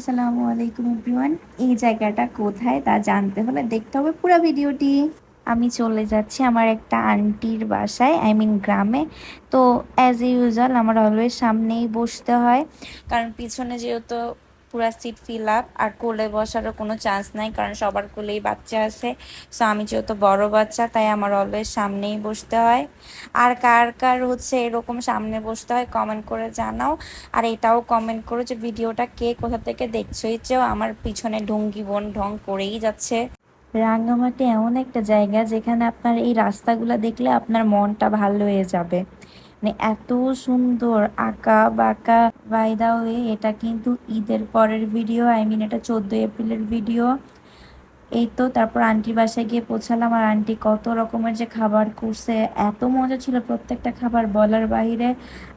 আসসালামু আলাইকুম এভরিওয়ান। এই জায়গাটা কোথায় তা জানতে হলে দেখতে হবে পুরো ভিডিওটি। আমি চলে যাচ্ছি আমার একটা আন্টির বাসায় আই মিন গ্রামে। তো অ্যাজ ইউজুয়াল আমার অলওয়েজ সামনেই বসতে হয়। কারণ পিছনে যেহেতু পুরা সিট ফিল আপ আর কোলে বসারও কোনো চান্স নাই, কারণ সবার কোলেই বাচ্চা আছে। সো আমি যেহেতু বড় বাচ্চা, তাই আমার অলওয়েজ সামনেই বসতে হয়। আর কার কার হচ্ছে এরকম সামনে বসতে হয় কমেন্ট করে জানাও। আর এটাও কমেন্ট করো যে, ভিডিওটা কে কোথা থেকে দেখছ? এই চেয়েও আমার পিছনে ঢঙ্গি বোন ঢং করেই যাচ্ছে। রাঙ্গামাটি এমন একটা জায়গা, যেখানে আপনার এই রাস্তাগুলো দেখলে আপনার মনটা ভালো হয়ে যাবে। মানে এত সুন্দর আঁকা বাঁকা বাই দা এটা কিন্তু ঈদের পরের ভিডিও আই মিন এটা চোদ্দোই এপ্রিলের ভিডিও এই তো তারপর আন্টির বাসায় গিয়ে পৌঁছালাম আর আন্টি কত রকমের যে খাবার করছে, এত মজা ছিল প্রত্যেকটা খাবার বলার বাহিরে।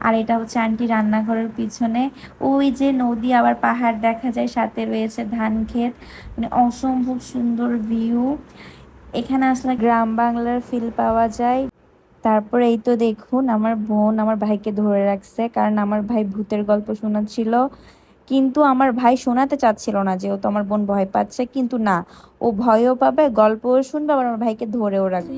আর এটা হচ্ছে আন্টি রান্নাঘরের পিছনে। ওই যে নদী আবার পাহাড় দেখা যায়, সাথে রয়েছে ধান ক্ষেত। মানে অসম্ভব সুন্দর ভিউ এখানে আসলে গ্রাম বাংলার ফিল পাওয়া যায়। তারপর এই তো দেখুন আমার বোন আমার ভাইকে ধরে রাখছে। কারণ আমার ভাই ভূতের গল্প শোনাচ্ছিল। কিন্তু আমার ভাই শোনাতে চাচ্ছিল না যে ও তো আমার বোন ভয় পাচ্ছে। কিন্তু না ও ভয়ও পাবে গল্পও শুনবে আবার আমার ভাইকে ধরেও রাখবে।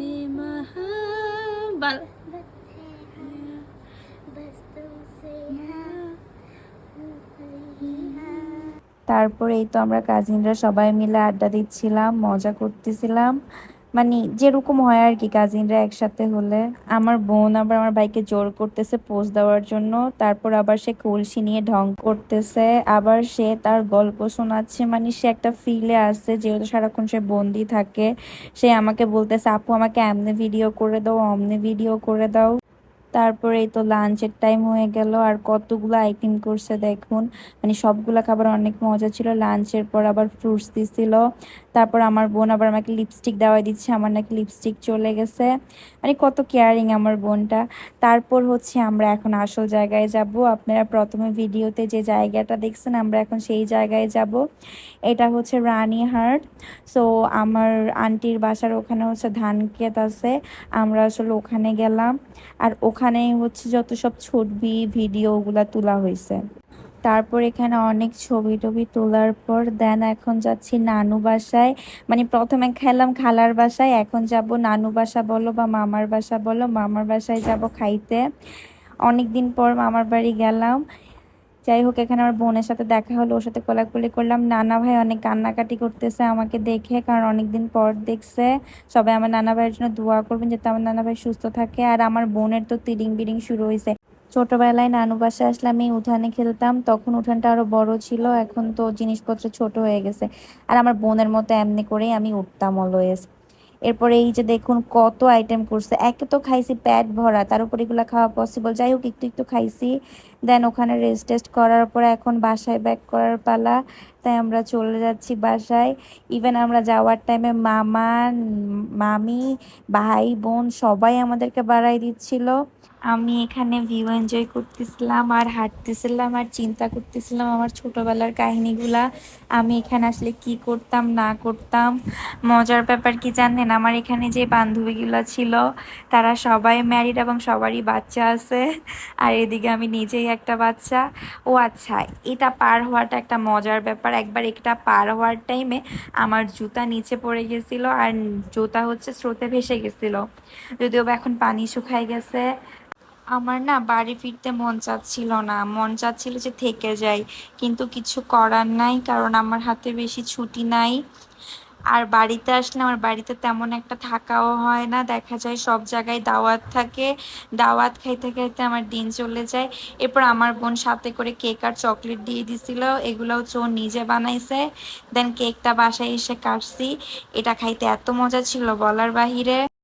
তারপরে এই তো আমরা কাজিনরা সবাই মিলে আড্ডা দিচ্ছিলাম মজা করতেছিলাম। মানে যেরকম হয় আর কি কাজিনরা একসাথে হলে। আমার বোন আবার আমার ভাইকে জোর করতেছে পোজ দেওয়ার জন্য। তারপর আবার সে কলসি নিয়ে ঢং করতেছে। আবার সে তার গল্প শোনাচ্ছে। মানে সে একটা ফিলে আসছে যেহেতু সারাক্ষণ সে বন্দি থাকে। সে আমাকে বলতেছে, আপু, আমাকে এমনি ভিডিও করে দাও, অমনি ভিডিও করে দাও। তারপরে এই তো লাঞ্চের টাইম হয়ে গেল, আর কতগুলো আইটেম করছে দেখুন। মানে সবগুলো খাবার অনেক মজা ছিল লাঞ্চের পর আবার ফ্রুটস দিছিল। তারপর আমার বোন আবার আমাকে লিপস্টিক দেওয়া দিচ্ছে, আমার নাকি লিপস্টিক চলে গেছে। মানে কত কেয়ারিং আমার বোনটা। তারপর হচ্ছে আমরা এখন আসল জায়গায় যাব। আপনারা প্রথমে ভিডিওতে যে জায়গাটা দেখছেন, আমরা এখন সেই জায়গায় যাব। এটা হচ্ছে রানীহাট। সো আমার আন্টির বাসার ওখানে হচ্ছে ধান ক্ষেত আছে। আমরা আসলে ওখানে গেলাম। আর ওখানেই হচ্ছে যত সব ছবি ভিডিও ওগুলা তোলা হয়েছে। তারপর এখানে অনেক ছবি টবি তোলার পর দেন এখন যাচ্ছি নানু বাসায়। মানে প্রথমে খেলাম খালার বাসায়, এখন যাব নানু বাসা বলো বা মামার বাসা বলো। মামার বাসায় যাব খাইতে। অনেক দিন পর মামার বাড়ি গেলাম। যাই হোক, এখানে আমার বোনের সাথে দেখা হলো, ওর সাথে কোলাকুলি করলাম। নানা ভাই অনেক কান্নাকাটি করতেছে আমাকে দেখে, কারণ অনেকদিন পর দেখছে। সবাই আমার নানা ভাইয়ের জন্য দোয়া করবেন যাতে আমার নানা ভাই সুস্থ থাকে। আর আমার বোনের তো তিরিং বিরিং শুরু হয়েছে। ছোটবেলায় নানু বাসায় আসলাম এই উঠানে খেলতাম, তখন উঠানটা আরও বড় ছিল, এখন তো জিনিসপত্র ছোট হয়ে গেছে। আর আমার বোনের মতো এমনি করেই আমি উঠতাম অলওয়েজ এরপরে এই যে দেখুন কত আইটেম করছে। একে তো খাইছি প্যাট ভরা, তার উপর এগুলো খাওয়া পসিবল যাই হোক একটু একটু খাইছি। দেন ওখানে রেস্ট টেস্ট করার পরে এখন বাসায় ব্যাক করার পালা। তাই আমরা চলে যাচ্ছি বাসায়। ইভেন আমরা যাওয়ার টাইমে মামা, মামি, ভাই, বোন সবাই আমাদেরকে বাড়াই দিচ্ছিল। আমি এখানে ভিউ এনজয় করতেছিলাম আর হাঁটতেছিলাম আর চিন্তা করতেছিলাম আমার ছোটবেলার কাহিনীগুলা। আমি এখানে আসলে কি করতাম, না করতাম? মজার ব্যাপার কি জানেন? আমার এখানে যে বান্ধবীগুলো ছিল, তারা সবাই ম্যারিড এবং সবারই বাচ্চা আছে। আর এদিকে আমি নিজেই একটা বাচ্চা। ও আচ্ছা এটা পার হওয়াটা একটা মজার ব্যাপার। একবার এটা পার হওয়ার টাইমে আমার জুতা নিচে পড়ে গেছিল আর জুতা হচ্ছে স্রোতে ভেসে গেছিল। যদিও এখন পানি শুকায় গেছে। আমার না বাড়ি ফিরতে মন চাচ্ছিল না। মন চাচ্ছিল যে থেকে যাই, কিন্তু কিছু করার নাই, কারণ আমার হাতে বেশি ছুটি নাই। আর বাড়িতে আসলে আমার বাড়িতে তেমন একটা থাকাও হয় না। দেখা যায় সব জায়গায় দাওয়াত থাকে। দাওয়াত খাইতে খাইতে আমার দিন চলে যায়। এরপর আমার বোন সাথে করে কেক আর চকলেট দিয়ে দিছিল। এগুলো হচ্ছে ও নিজে বানাইছে। দেন কেকটা বাসায় এসে কাটছি। এটা খাইতে এত মজা ছিল বলার বাহিরে।